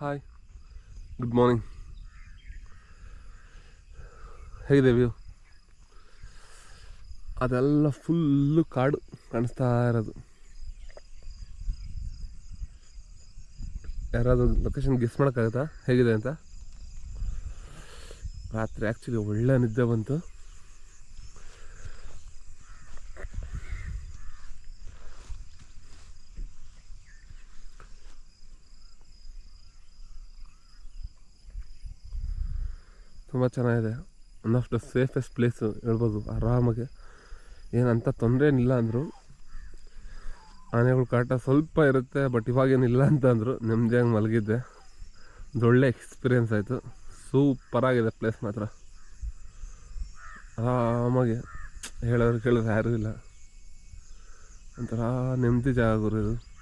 Hi good morning ಹೇಗಿದೆ view ಅದೆಲ್ಲ full ಕಾಡು ಕಾಣಿಸ್ತಾ ಇರೋದು. ಯಾರಾದರೂ ಲೊಕೇಶನ್ ಗೆಸ್ ಮಾಡೋಕ್ಕಾಗತ್ತಾ? ಹೇಗಿದೆ ಅಂತ? ರಾತ್ರಿ ಆ್ಯಕ್ಚುಲಿ ಒಳ್ಳೆ ನಿದ್ದೆ ಬಂತು. ತುಂಬ ಚೆನ್ನಾಗಿದೆ. ಒಂದಷ್ಟು ಸೇಫೆಸ್ಟ್ ಪ್ಲೇಸು ಹೇಳ್ಬೋದು. ಆರಾಮಾಗಿ. ಏನಂತ ತೊಂದರೆ ಏನಿಲ್ಲ ಅಂದರು. ಆನೆಗಳು ಕಾಟ ಸ್ವಲ್ಪ ಇರುತ್ತೆ ಬಟ್ ಇವಾಗೇನಿಲ್ಲ ಅಂತ ಅಂದರು. ನೆಮ್ಮದಿಯಾಗಿ ಮಲಗಿದ್ದೆ. ಒಳ್ಳೆ ಎಕ್ಸ್ಪೀರಿಯೆನ್ಸ್ ಆಯಿತು. ಸೂಪರಾಗಿದೆ ಪ್ಲೇಸ್ ಮಾತ್ರ. ಆರಾಮಾಗಿ. ಹೇಳೋರು ಕೇಳೋರು ಯಾರೂ ಇಲ್ಲ. ಒಂಥರ ನೆಮ್ಮದಿ ಜಾಗ ಗುರು ಇದು.